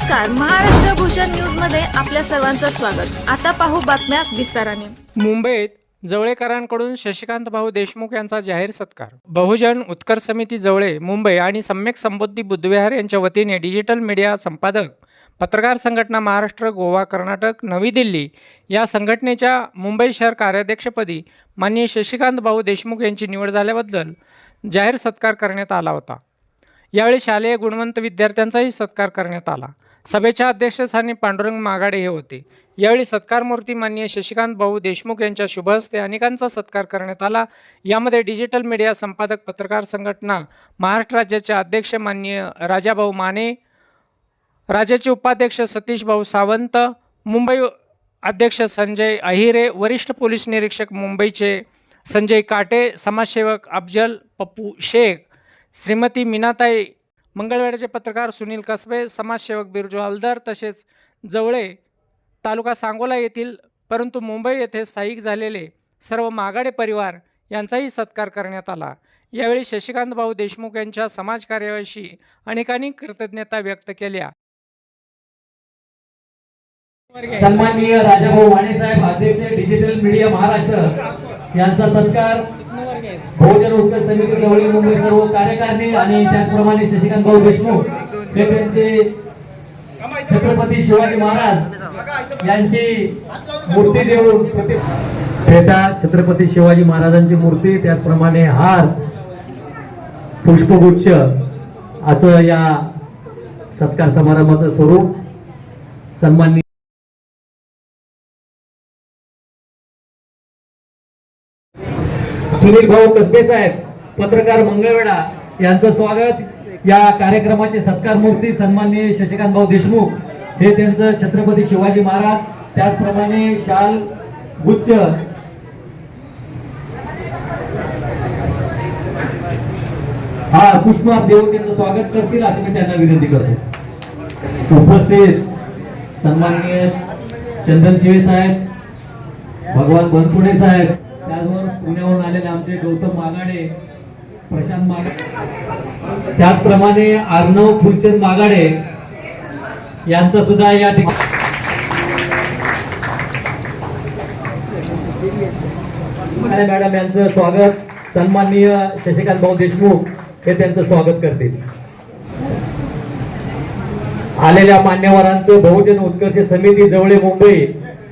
नमस्कार. महाराष्ट्र भूषण न्यूजमध्ये आपल्या सर्वांचं स्वागत. आता पाहू बातम्या विस्ताराने. मुंबईत जवळेकरांकडून शशिकांत भाऊ देशमुख यांचा जाहीर सत्कार. बहुजन उत्कर्ष समिती जवळे मुंबई आणि सम्यक संबोधी बुद्धविहार यांच्या वतीने डिजिटल मीडिया संपादक पत्रकार संघटना महाराष्ट्र गोवा कर्नाटक नवी दिल्ली या संघटनेच्या मुंबई शहर कार्याध्यक्षपदी माननीय शशिकांत भाऊ देशमुख यांची निवड झाल्याबद्दल जाहीर सत्कार करण्यात आला होता. यावेळी शालेय गुणवंत विद्यार्थ्यांचाही सत्कार करण्यात आला. सभेच्या अध्यक्षस्थानी पांडुरंग मागाडे हे होते. यावेळी सत्कारमूर्ती माननीय शशिकांत भाऊ देशमुख यांच्या शुभ हस्ते अनेकांचा सत्कार करण्यात आला. यामध्ये डिजिटल मीडिया संपादक पत्रकार संघटना महाराष्ट्र राज्याचे अध्यक्ष माननीय राजाभाऊ माने राज्याचे उपाध्यक्ष सतीश भाऊ सावंत मुंबई अध्यक्ष संजय अहिरे वरिष्ठ पोलीस निरीक्षक मुंबईचे संजय काटे समाजसेवक अफजल पप्पू शेख श्रीमती मीनाताई मंगळवेढ्याचे पत्रकार सुनील कसबे समाजसेवक बिरजू हलदर तसेच जवळे तालुका सांगोला येथील परंतु मुंबई येथे स्थायिक झालेले सर्व मागाडे परिवार यांचाही सत्कार करण्यात आला. यावेळी शशिकांत भाऊ देशमुख यांच्या समाजकार्याविषयी अनेकांनी कृतज्ञता व्यक्त केल्या. सन्माननीय राजाभाऊ वाणे साहेब अध्यक्ष डिजिटल मीडिया महाराष्ट्र यांचा सत्कार बहुजन उत्तर समिती जवळील मुंबई सर्व कार्यकारिणी आणि त्याचप्रमाणे शशिकांत भाऊ देशमुख हे त्यांचे छत्रपती शिवाजी महाराज यांची मूर्ती देऊन प्रति- पेटा छत्रपती शिवाजी महाराजांची मूर्ती त्याचप्रमाणे हार पुष्पगुच्छ असं या सत्कार समारंभाचं स्वरूप सन्माननीय सुनील भाऊ कसबे साहेब पत्रकार मंगळवेढा यांचं स्वागत. या कार्यक्रमाचे सत्कार मूर्ती सन्माननीय शशिकांत भाऊ देशमुख हे त्यांचं छत्रपती शिवाजी महाराज. त्याचप्रमाणे शाल गुच्छ हा पुष्पहार देऊन त्यांचं स्वागत करतील अशी मी त्यांना विनंती करतो. उपस्थित सन्माननीय चंदन शिवे साहेब भगवान बनसुडे साहेब पुण्यावरून आलेले आमचे गौतम मागाडे प्रशांत मागाडे त्याचप्रमाणे अर्णव फुलचंद मागाडे यांचा सुद्धा या ठिकाणी मॅडम यांचं स्वागत. सन्माननीय शशिकांत भाऊ देशमुख हे त्यांचं स्वागत करतील. आलेल्या मान्यवरांचं बहुजन उत्कर्ष समिती जवळे मुंबई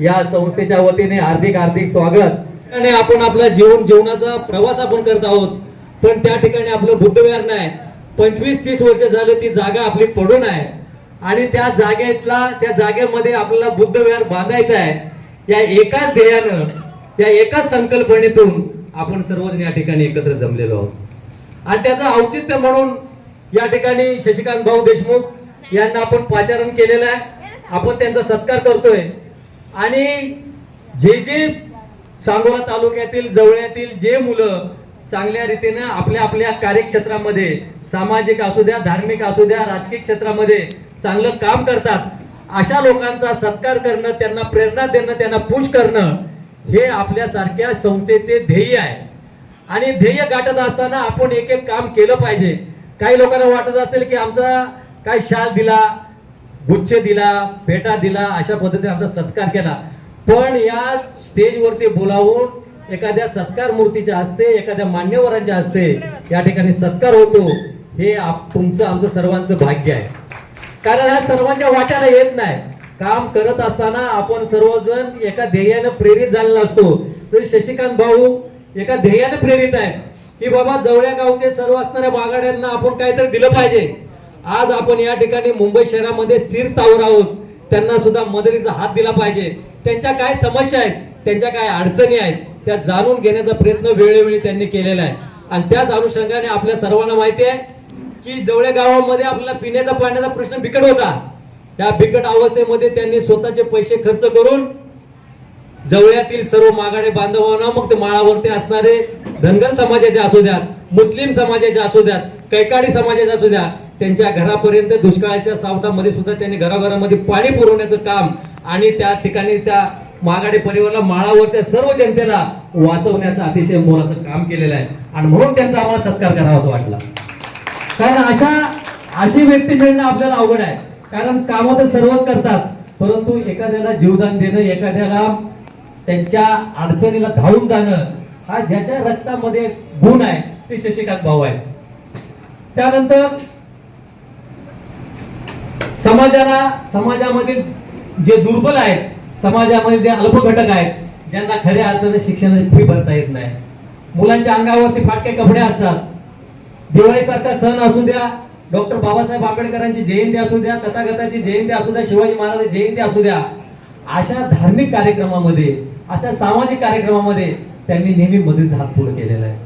या संस्थेच्या वतीने हार्दिक हार्दिक स्वागत. ठिकाणी आपण आपला जीवन जीवनाचा प्रवास आपण करत आहोत पण त्या ठिकाणी आपलं बुद्धविहार नाही. पंचवीस तीस वर्ष झालं ती जागा आपली पडून आहे. आणि त्या जागेतला त्या जागेमध्ये आपल्याला बुद्धविहार बांधायचा आहे. या एकाच ध्येयानं या एकाच संकल्पनेतून आपण सर्वजण या ठिकाणी एकत्र जमलेलो आहोत. आणि त्याचं औचित्य म्हणून या ठिकाणी शशिकांत भाऊ देशमुख यांना आपण पाचारण केलेलं आहे. आपण त्यांचा सत्कार करतोय. आणि जे जे सांगोला तालुक्यातील जवळ्यातील जे मुलं चांगल्या रीतीनं आपल्या आपल्या कार्यक्षेत्रामध्ये सामाजिक असू द्या धार्मिक असू द्या राजकीय क्षेत्रामध्ये चांगलं काम करतात अशा लोकांचा सत्कार करणं त्यांना प्रेरणा देणं त्यांना पुश करणं हे आपल्यासारख्या संस्थेचे ध्येय आहे. आणि ध्येय गाठत असताना आपण एक एक काम केलं पाहिजे. काही लोकांना वाटत असेल की आमचा काय शाल दिला गुच्छ दिला पेटा दिला अशा पद्धतीने आमचा सत्कार केला. पण या स्टेजवरती बोलावून एखाद्या सत्कार मूर्तीच्या हस्ते एखाद्या मान्यवरांच्या हस्ते या ठिकाणी सत्कार होतो हे तुमचं आमचं सर्वांचं भाग्य आहे. कारण हा सर्वांच्या वाट्याला येत नाही. काम करत असताना आपण सर्वजण एका ध्येयानं प्रेरित झालेला असतो. तर शशिकांत भाऊ एका ध्येयानं प्रेरित आहे की बाबा जवळ्या गावचे सर्व असणाऱ्या बागाड्यांना आपण काहीतरी दिलं पाहिजे. आज आपण या ठिकाणी मुंबई शहरामध्ये स्थिर स्थावर आहोत. त्यांना सुद्धा मदतीचा हात दिला पाहिजे. त्यांच्या काय समस्या आहेत त्यांच्या काय अडचणी आहेत त्या जाणून घेण्याचा प्रयत्न वेळोवेळी त्यांनी केलेला आहे. आणि त्याच अनुषंगाने आपल्या सर्वांना माहिती आहे की जवळ्या गावामध्ये आपल्याला पिण्याचा पाण्याचा प्रश्न बिकट होता. त्या बिकट अवस्थेमध्ये त्यांनी स्वतःचे पैसे खर्च करून जवळ्यातील सर्व मागाडे बांधवांना मग ते माळावरती असणारे धनगर समाजाचे असू द्यात मुस्लिम समाजाचे असू द्यात कैकाडी समाजाचे असू द्या त्यांच्या घरापर्यंत दुष्काळाच्या सावटामध्ये सुद्धा त्यांनी घराघरामध्ये पाणी पुरवण्याचं काम आणि त्या ठिकाणी त्या महागाडे परिवाराला माळावरच्या सर्व जनतेला वाचवण्याचं अतिशय मोलाचं काम केलेलं आहे. आणि म्हणून त्यांचा आम्हाला सत्कार करावा वाटला. कारण अशा अशी व्यक्ती मिळणं आपल्याला अवघड आहे. कारण कामं तर सर्वच करतात. परंतु एखाद्याला जीवदान देणं एखाद्याला त्यांच्या अडचणीला धावून जाणं हा ज्याच्या रक्तामध्ये गुण आहे ते शशिकांत भाऊ आहे त्यानंतर समाजाला समाजामधील जे दुर्बल आहेत समाजामध्ये जे अल्प घटक आहेत ज्यांना खऱ्या अर्थाने शिक्षणाची फी भरता येत नाही. मुलांच्या अंगावरती फाटके कपडे असतात. दिवाळीसारखा सण असू द्या डॉक्टर बाबासाहेब आंबेडकरांची जयंती असू द्या तथागताची जयंती असू द्या शिवाजी महाराजांची जयंती असू द्या अशा धार्मिक कार्यक्रमामध्ये अशा सामाजिक कार्यक्रमामध्ये त्यांनी नेहमी मध्येच हात पुढे केलेला आहे.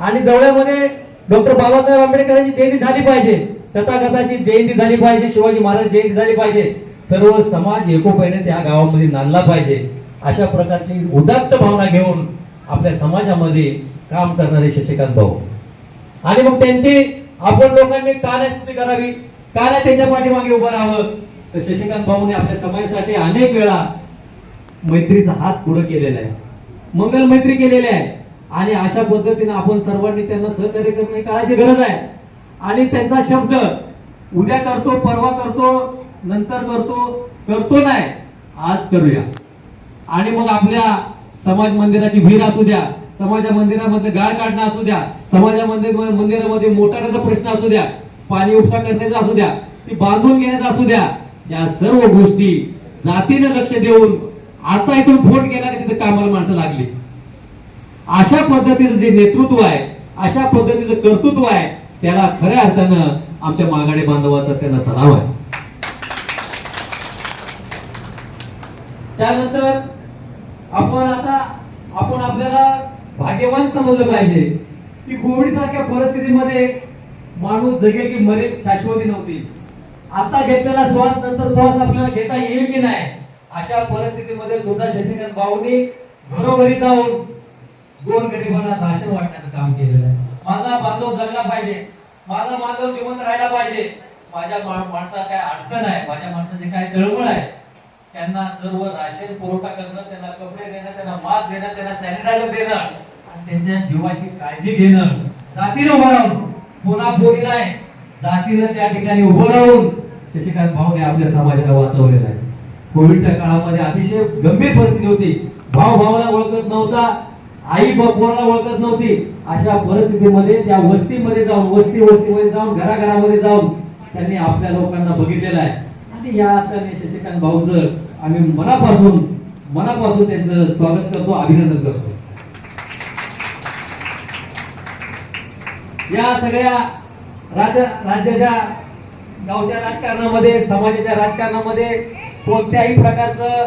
आणि जवळमध्ये डॉक्टर बाबासाहेब आंबेडकरांची जयंती झाली पाहिजे तथागताची जयंती झाली पाहिजे शिवाजी महाराज जयंती झाली पाहिजे सर्व समाज एकोप्याने त्या गावामध्ये नांदला पाहिजे. अशा प्रकारची उदात्त भावना घेऊन आपल्या समाजामध्ये काम करणारे शशिकांत भाऊ. आणि मग त्यांची आपण लोकांनी काय स्तुती करावी. काय त्यांच्या पाठीमागे उभं राहावं? तर शशिकांत भाऊने आपल्या समाजासाठी अनेक वेळा मैत्रीचा हात पुढे केलेला आहे. मंगल मैत्री केलेली आहे. आणि अशा पद्धतीने आपण सर्वांनी त्यांना सहकार्य करणे काळाची गरज आहे. आणि त्यांचा शब्द उद्या करतो परवा करतो नंतर करतो करतो नाही आज करूया. आणि मग आपल्या समाज मंदिराची भीर असू द्या समाजा मंदिरामध्ये गाळ काढणं असू द्या समाजा मंदिर मंदिरामध्ये मोटाराचा प्रश्न असू द्या पाणी उपसा करण्याचा असू द्या ती बांधून घेण्याचा असू द्या या सर्व गोष्टी जातीनं लक्ष देऊन आता इथून फोट गेला की तिथे कामाला माणसं लागली. अशा पद्धतीचं जे नेतृत्व आहे अशा पद्धतीचं कर्तृत्व आहे त्याला खऱ्या अर्थानं आमच्या मागाडे बांधवाचा त्यांना सराव आहे. त्यानंतर आपण आता आपण आपल्याला भाग्यवान समजलं पाहिजे की कोविड सारख्या परिस्थितीमध्ये माणूस जगेल की मरेल शाश्वती नव्हती. आता घेतलेला श्वास नंतर श्वास आपल्याला घेता येईल की नाही? अशा परिस्थितीमध्ये सुद्धा शशिकांत भाऊनी घरोघरी जाऊन दोन गरिबांना राशन वाटण्याचं काम केलेलं आहे. माझा बांधव जगला पाहिजे. माझा बांधव जिवंत राहायला पाहिजे. माझ्या मा- काय अडचण आहे? माझ्या माणसाची काय तळमळ आहे? त्यांना सर्व राशन पुरवठा करणं त्यांना कपडे देणं त्यांना मास्क देणं त्यांना सॅनिटायझर देणं आणि त्यांच्या जीवाची काळजी घेणं. जातीने उभं राहून पुन्हा पोरी नाही. जातीनं त्या ठिकाणी उभं राहून शशिकांत भाऊने आपल्या समाजाला वाचवलेला आहे. कोविडच्या काळामध्ये अतिशय गंभीर परिस्थिती होती. भाऊ भावाला ओळखत नव्हता आई ब- पोराला ओळखत नव्हती. अशा परिस्थितीमध्ये त्या वस्तीमध्ये जाऊन वस्ती वस्तीमध्ये जाऊन घराघरामध्ये जाऊन त्यांनी आपल्या लोकांना बघितलेलं आहे. आणि या अर्थाने शशिकांत भाऊचं आम्ही मनापासून मनापासून त्यांचं स्वागत करतो अभिनंदन करतो. या सगळ्या राज्य राज्याच्या गावच्या राजकारणामध्ये समाजाच्या राजकारणामध्ये कोणत्याही प्रकारचं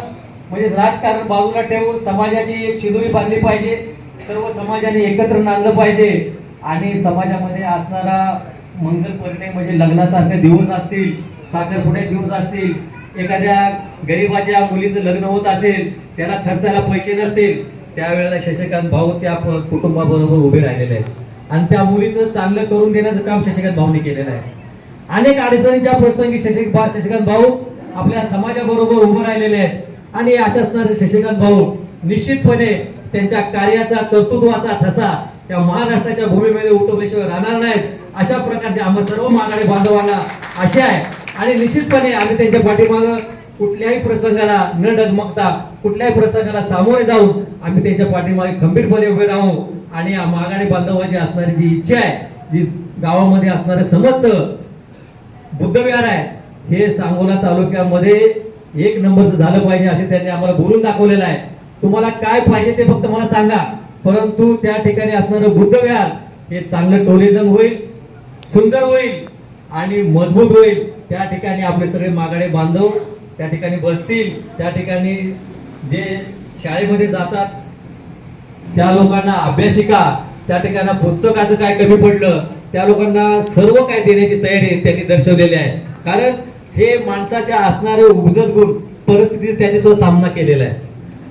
म्हणजे राजकारण बाजूला ठेवून समाजाची एक शिदोरी बांधली पाहिजे सर्व समाजाने एकत्र नांदलं पाहिजे आणि समाजामध्ये असणारा मंगल परिणय म्हणजे लग्नासारखे दिवस असतील साखरपुड्याचे दिवस असतील एखाद्या गरीबाच्या मुलीचं लग्न होत असेल त्याला खर्चाला पैसे नसतील त्यावेळेला शशिकांत भाऊ त्या कुटुंबाबरोबर उभे राहिलेले आहेत. आणि त्या मुलीचं चांगलं करून देण्याचं काम शशिकांत भाऊने केलेलं आहे. अनेक अडचणीच्या प्रसंगी शशिक भा- शशिकांत भाऊ आपल्या समाजाबरोबर उभं राहिलेले आहेत. आणि असे असणारे शशिकांत भाऊ निश्चितपणे त्यांच्या कार्याचा कर्तृत्वाचा ठसा त्या महाराष्ट्राच्या भूमीमध्ये उठवल्याशिवाय राहणार नाहीत. अशा प्रकारचे आम्हा सर्व मानाडे बांधवांना आशा आहे. आणि निश्चितपणे आम्ही त्यांच्या पाठीमागं कुठल्याही प्रसंगाला न डगमगता कुठल्याही प्रसंगाला सामोरे जाऊन आम्ही त्यांच्या पाठीमागे खंबीरपणे उभे राहू. आणि या बांधवाची असणारी जी इच्छा आहे जी गावामध्ये असणारे समस्त बुद्धविहार आहे हे सांगोला तालुक्यामध्ये एक नंबरचं झालं पाहिजे असे त्यांनी आम्हाला बोलून दाखवलेलं आहे. तुम्हाला काय पाहिजे ते फक्त मला सांगा. परंतु त्या ठिकाणी असणारं बुद्धविहार हे चांगलं टुरिझम होईल सुंदर होईल आणि मजबूत होईल. त्या ठिकाणी आपले सगळे मागाडे बांधव त्या ठिकाणी बसतील त्या ठिकाणी जे शाळेमध्ये जातात त्या लोकांना अभ्यासिका त्या ठिकाणी पुस्तकाचं काय कमी पडलं त्या लोकांना सर्व काय देण्याची तयारी त्यांनी दर्शवलेली आहे. कारण हे माणसाच्या असणारे उजत गुण परिस्थितीत त्यांनी सुद्धा सामना केलेला आहे.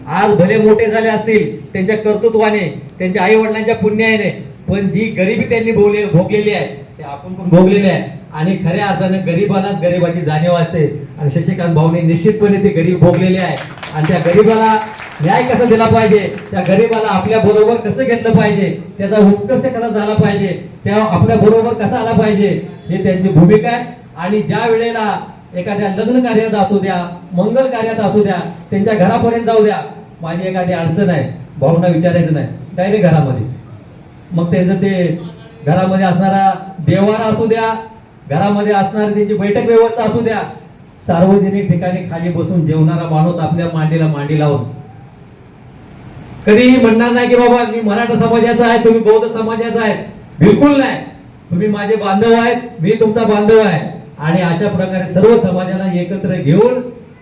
आज भले मोठे झाले असतील त्यांच्या कर्तृत्वाने त्यांच्या आई वडिलांच्या पुण्याने पण जी गरिबी त्यांनी भोगले भोगलेली आहे ते आपण पण भोगलेली आहे. आणि खऱ्या अर्थाने गरिबालाच गरिबाची जाणीव असते. आणि शशिकांत भाऊने निश्चितपणे ते गरीब भोगलेले आहे. आणि त्या गरीबाला न्याय कसा दिला पाहिजे? त्या गरीबाला आपल्या बरोबर कसं घेतलं पाहिजे? त्याचा उत्कर्ष कसा झाला पाहिजे? त्या आपल्या बरोबर कसा आला पाहिजे? हे त्यांची भूमिका आहे. आणि ज्या वेळेला एखाद्या लग्न कार्यात असू द्या मंगल कार्यात असू द्या त्यांच्या घरापर्यंत जाऊ द्या माझी एखादी अडचण आहे. भाऊंना विचारायचं नाही. डायरेक्ट नाही घरामध्ये. मग त्याचं ते घरामध्ये असणारा देवारा असू द्या घरामध्ये असणारी त्यांची बैठक व्यवस्था असू द्या. सार्वजनिक ठिकाणी खाली बसून जेवणारा माणूस आपल्या मांडीला मांडी लावून. कधीही म्हणणार नाही की बाबा मी मराठा समाजाचा आहे तुम्ही बौद्ध समाजाचा आहे. बिलकुल नाही. तुम्ही माझे बांधव आहेत मी तुमचा बांधव आहे. आणि अशा प्रकारे सर्व समाजाला एकत्र घेऊन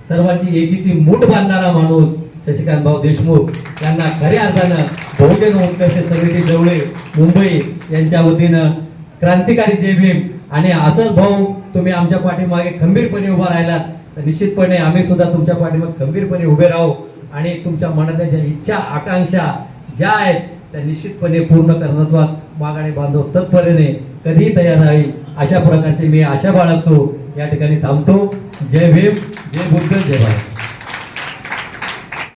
सर्वांची एकीची मूठ बांधणारा माणूस शशिकांत भाऊ देशमुख यांना खऱ्या अर्थानं बहुजन उत्कर्ष समिती जवळे मुंबई यांच्या वतीनं क्रांतिकारी जय भीम आणि असंच भाऊ तुम्ही आमच्या पाठीमागे खंबीरपणे उभा राहिलात तर निश्चितपणे आम्ही सुद्धा तुमच्या पाठीमागे खंबीरपणे उभे राहू आणि तुमच्या मनातल्या ज्या इच्छा आकांक्षा ज्या आहेत त्या निश्चितपणे पूर्ण करण्यात्वास मागाणे बांधव तत्परेने कधीही तयार राहील अशा प्रकारची मी आशा बाळगतो. या ठिकाणी थांबतो. जय भीम जय बुद्ध जय भारत.